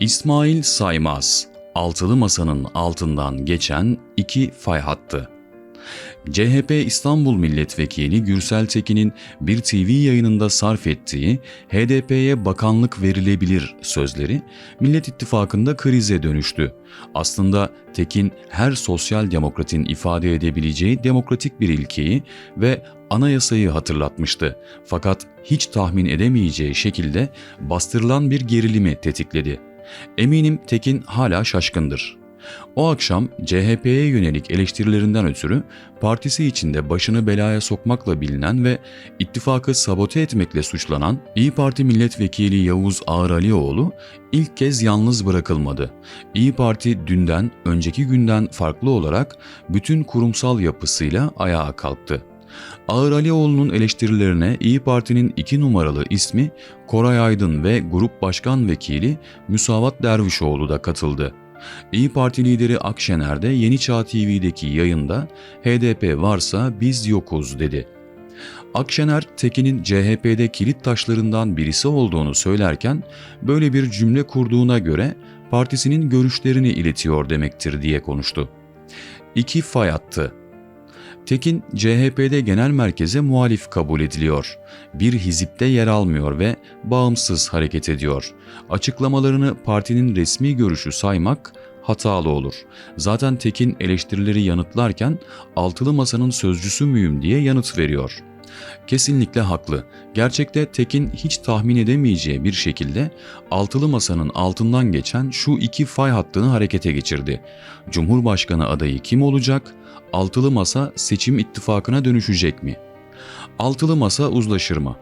İsmail Saymaz, altılı masanın altından geçen iki fay hattı. CHP İstanbul Milletvekili Gürsel Tekin'in bir TV yayınında sarf ettiği HDP'ye bakanlık verilebilir sözleri Millet İttifakı'nda krize dönüştü. Aslında Tekin her sosyal demokratin ifade edebileceği demokratik bir ilkeyi ve anayasayı hatırlatmıştı. Fakat hiç tahmin edemeyeceği şekilde bastırılan bir gerilimi tetikledi. Eminim Tekin hala şaşkındır. O akşam CHP'ye yönelik eleştirilerinden ötürü partisi içinde başını belaya sokmakla bilinen ve ittifakı sabote etmekle suçlanan İyi Parti milletvekili Yavuz Ağralioğlu ilk kez yalnız bırakılmadı. İyi Parti dünden, önceki günden farklı olarak bütün kurumsal yapısıyla ayağa kalktı. Ağır Alioğlu'nun eleştirilerine İyi Parti'nin iki numaralı ismi Koray Aydın ve Grup Başkan Vekili Müsavat Dervişoğlu da katıldı. İyi Parti lideri Akşener de Yeni Çağ TV'deki yayında HDP varsa biz yokuz dedi. Akşener Tekin'in CHP'de kilit taşlarından birisi olduğunu söylerken böyle bir cümle kurduğuna göre partisinin görüşlerini iletiyor demektir diye konuştu. İki fay attı. Tekin CHP'de genel merkeze muhalif kabul ediliyor. Bir hizipte yer almıyor ve bağımsız hareket ediyor. Açıklamalarını partinin resmi görüşü saymak hatalı olur. Zaten Tekin eleştirileri yanıtlarken altılı masanın sözcüsü müyüm diye yanıt veriyor. Kesinlikle haklı. Gerçekte Tekin hiç tahmin edemeyeceği bir şekilde altılı masanın altından geçen şu iki fay hattını harekete geçirdi. Cumhurbaşkanı adayı kim olacak? Altılı masa seçim ittifakına dönüşecek mi? Altılı masa uzlaşır mı?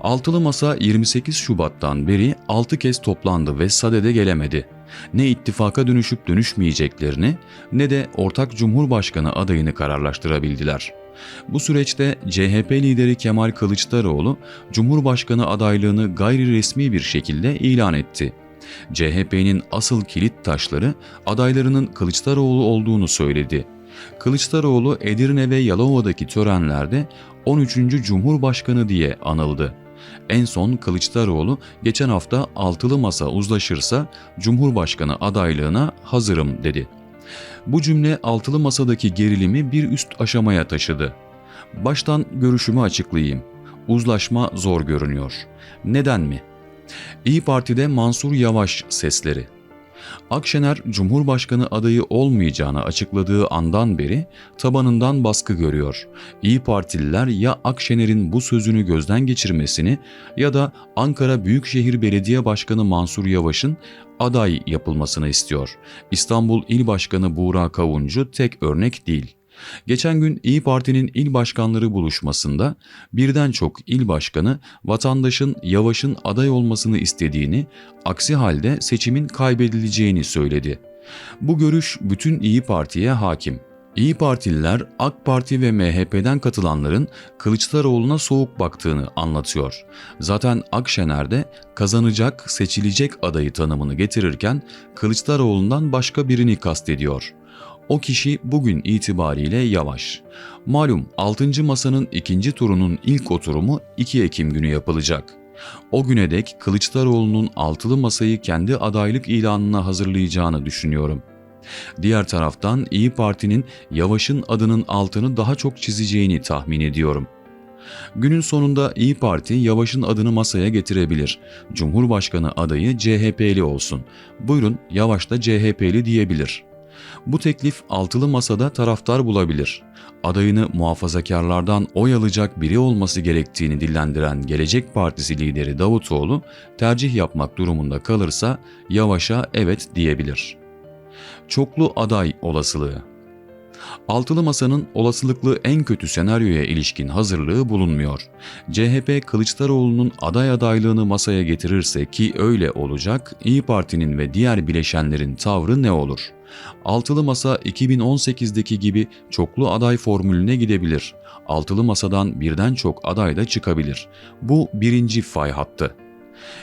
Altılı masa 28 Şubat'tan beri 6 kez toplandı ve sadede gelemedi. Ne ittifaka dönüşüp dönüşmeyeceklerini ne de ortak Cumhurbaşkanı adayını kararlaştırabildiler. Bu süreçte CHP lideri Kemal Kılıçdaroğlu Cumhurbaşkanı adaylığını gayri resmi bir şekilde ilan etti. CHP'nin asıl kilit taşları adaylarının Kılıçdaroğlu olduğunu söyledi. Kılıçdaroğlu Edirne ve Yalova'daki törenlerde 13. Cumhurbaşkanı diye anıldı. En son Kılıçdaroğlu geçen hafta altılı masa uzlaşırsa Cumhurbaşkanı adaylığına hazırım dedi. Bu cümle altılı masadaki gerilimi bir üst aşamaya taşıdı. Baştan görüşümü açıklayayım. Uzlaşma zor görünüyor. Neden mi? İyi Parti'de Mansur Yavaş sesleri. Akşener Cumhurbaşkanı adayı olmayacağını açıkladığı andan beri tabanından baskı görüyor. İyi Partililer ya Akşener'in bu sözünü gözden geçirmesini ya da Ankara Büyükşehir Belediye Başkanı Mansur Yavaş'ın aday yapılmasını istiyor. İstanbul İl Başkanı Buğra Kavuncu tek örnek değil. Geçen gün İyi Parti'nin il başkanları buluşmasında birden çok il başkanı vatandaşın Yavaş'ın aday olmasını istediğini, aksi halde seçimin kaybedileceğini söyledi. Bu görüş bütün İyi Parti'ye hakim. İyi Partililer AK Parti ve MHP'den katılanların Kılıçdaroğlu'na soğuk baktığını anlatıyor. Zaten Akşener de kazanacak, seçilecek adayı tanımını getirirken Kılıçdaroğlu'ndan başka birini kastediyor. O kişi bugün itibariyle yavaş. Malum 6. masanın ikinci turunun ilk oturumu 2 Ekim günü yapılacak. O güne dek Kılıçdaroğlu'nun altılı masayı kendi adaylık ilanına hazırlayacağını düşünüyorum. Diğer taraftan İyi Parti'nin Yavaş'ın adının altını daha çok çizeceğini tahmin ediyorum. Günün sonunda İyi Parti Yavaş'ın adını masaya getirebilir. Cumhurbaşkanı adayı CHP'li olsun. Buyurun Yavaş da CHP'li diyebilir.'' Bu teklif altılı masada taraftar bulabilir. Adayını muhafazakarlardan oy alacak biri olması gerektiğini dillendiren Gelecek Partisi lideri Davutoğlu tercih yapmak durumunda kalırsa Yavaş'a evet diyebilir. Çoklu aday olasılığı Altılı Masa'nın olasılıklı en kötü senaryoya ilişkin hazırlığı bulunmuyor. CHP Kılıçdaroğlu'nun aday adaylığını masaya getirirse ki öyle olacak, İyi Parti'nin ve diğer bileşenlerin tavrı ne olur? Altılı Masa 2018'deki gibi çoklu aday formülüne gidebilir. Altılı Masa'dan birden çok aday da çıkabilir. Bu birinci fay hattı.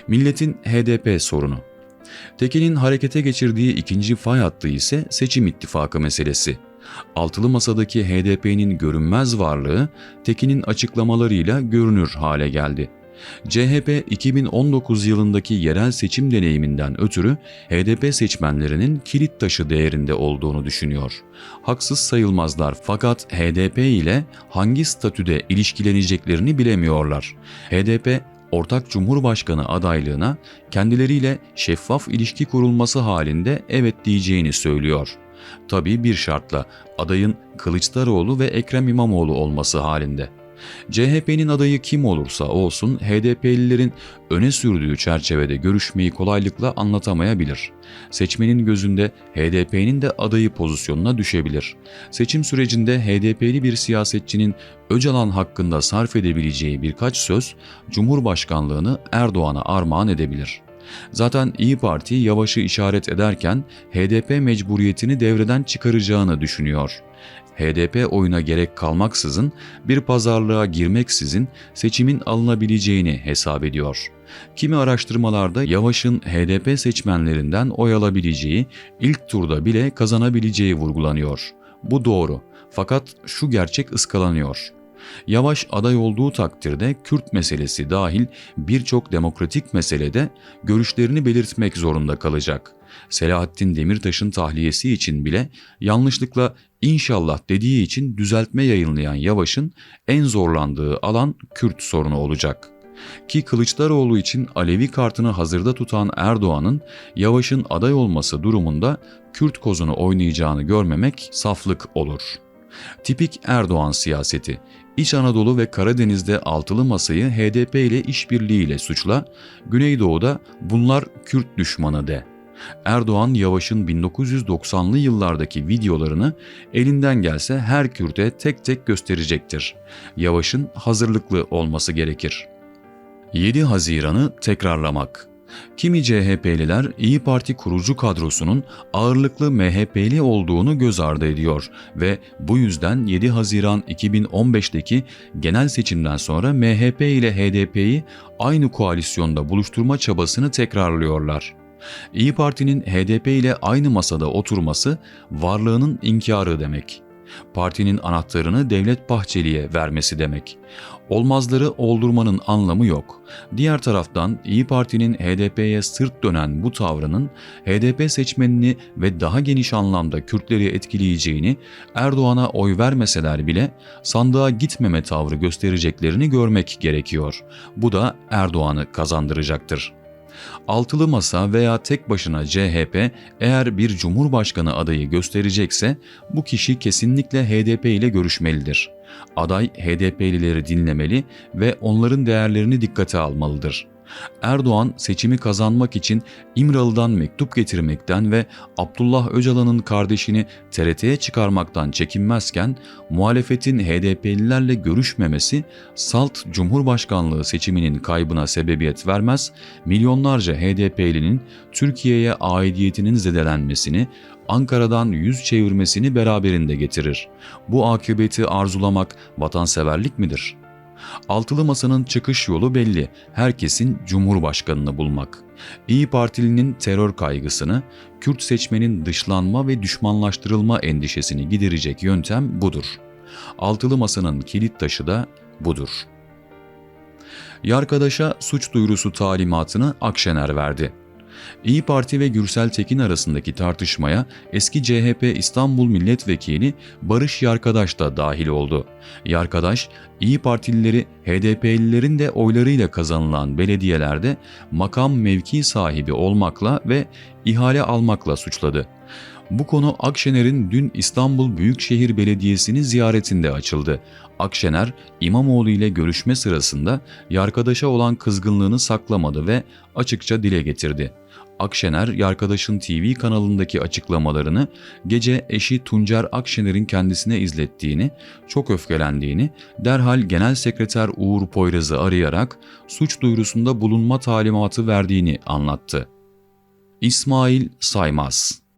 Milletin HDP sorunu. Tekin'in harekete geçirdiği ikinci fay hattı ise seçim ittifakı meselesi. Altılı Masa'daki HDP'nin görünmez varlığı Tekin'in açıklamalarıyla görünür hale geldi. CHP 2019 yılındaki yerel seçim deneyiminden ötürü HDP seçmenlerinin kilit taşı değerinde olduğunu düşünüyor. Haksız sayılmazlar fakat HDP ile hangi statüde ilişkileneceklerini bilemiyorlar. HDP ortak cumhurbaşkanı adaylığına kendileriyle şeffaf ilişki kurulması halinde evet diyeceğini söylüyor. Tabii bir şartla adayın Kılıçdaroğlu ve Ekrem İmamoğlu olması halinde. CHP'nin adayı kim olursa olsun HDP'lilerin öne sürdüğü çerçevede görüşmeyi kolaylıkla anlatamayabilir. Seçmenin gözünde HDP'nin de adayı pozisyonuna düşebilir. Seçim sürecinde HDP'li bir siyasetçinin Öcalan hakkında sarf edebileceği birkaç söz Cumhurbaşkanlığını Erdoğan'a armağan edebilir. Zaten İyi Parti Yavaş'ı işaret ederken HDP mecburiyetini devreden çıkaracağını düşünüyor. HDP oyuna gerek kalmaksızın bir pazarlığa girmeksizin seçimin alınabileceğini hesap ediyor. Kimi araştırmalarda Yavaş'ın HDP seçmenlerinden oy alabileceği, ilk turda bile kazanabileceği vurgulanıyor. Bu doğru. Fakat şu gerçek ıskalanıyor. Yavaş aday olduğu takdirde Kürt meselesi dahil birçok demokratik meselede görüşlerini belirtmek zorunda kalacak. Selahattin Demirtaş'ın tahliyesi için bile yanlışlıkla inşallah dediği için düzeltme yayınlayan Yavaş'ın en zorlandığı alan Kürt sorunu olacak. Ki Kılıçdaroğlu için Alevi kartını hazırda tutan Erdoğan'ın Yavaş'ın aday olması durumunda Kürt kozunu oynayacağını görmemek saflık olur. Tipik Erdoğan siyaseti. İç Anadolu ve Karadeniz'de altılı masayı HDP ile işbirliğiyle suçla, Güneydoğu'da bunlar Kürt düşmanı de. Erdoğan Yavaş'ın 1990'lı yıllardaki videolarını elinden gelse her Kürt'e tek tek gösterecektir. Yavaş'ın hazırlıklı olması gerekir. 7 Haziran'ı tekrarlamak Kimi CHP'liler İyi Parti kurucu kadrosunun ağırlıklı MHP'li olduğunu göz ardı ediyor ve bu yüzden 7 Haziran 2015'teki genel seçimden sonra MHP ile HDP'yi aynı koalisyonda buluşturma çabasını tekrarlıyorlar. İyi Parti'nin HDP ile aynı masada oturması varlığının inkarı demek. Partinin anahtarını Devlet Bahçeli'ye vermesi demek. Olmazları oldurmanın anlamı yok. Diğer taraftan İyi Parti'nin HDP'ye sırt dönen bu tavrının HDP seçmenini ve daha geniş anlamda Kürtleri etkileyeceğini, Erdoğan'a oy vermeseler bile sandığa gitmeme tavrı göstereceklerini görmek gerekiyor. Bu da Erdoğan'ı kazandıracaktır. Altılı masa veya tek başına CHP eğer bir cumhurbaşkanı adayı gösterecekse bu kişi kesinlikle HDP ile görüşmelidir. Aday HDP'lileri dinlemeli ve onların değerlerini dikkate almalıdır. Erdoğan seçimi kazanmak için İmralı'dan mektup getirmekten ve Abdullah Öcalan'ın kardeşini TRT'ye çıkarmaktan çekinmezken muhalefetin HDP'lilerle görüşmemesi salt Cumhurbaşkanlığı seçiminin kaybına sebebiyet vermez, milyonlarca HDP'linin Türkiye'ye aidiyetinin zedelenmesini, Ankara'dan yüz çevirmesini beraberinde getirir. Bu akıbeti arzulamak vatanseverlik midir?'' Altılı Masa'nın çıkış yolu belli. Herkesin Cumhurbaşkanını bulmak. İyi Partilinin terör kaygısını, Kürt seçmenin dışlanma ve düşmanlaştırılma endişesini giderecek yöntem budur. Altılı Masa'nın kilit taşı da budur. Yarkadaş'a suç duyurusu talimatını Akşener verdi. İyi Parti ve Gürsel Tekin arasındaki tartışmaya eski CHP İstanbul Milletvekili Barış Yarkadaş da dahil oldu. Yarkadaş, İyi Partilileri HDP'lilerin de oylarıyla kazanılan belediyelerde makam mevki sahibi olmakla ve ihale almakla suçladı. Bu konu Akşener'in dün İstanbul Büyükşehir Belediyesi'ni ziyaretinde açıldı. Akşener, İmamoğlu ile görüşme sırasında yarkadaşa olan kızgınlığını saklamadı ve açıkça dile getirdi. Akşener, Yarkadaş'ın TV kanalındaki açıklamalarını gece eşi Tuncer Akşener'in kendisine izlettiğini, çok öfkelendiğini, derhal Genel Sekreter Uğur Poyraz'ı arayarak suç duyurusunda bulunma talimatı verdiğini anlattı. İsmail Saymaz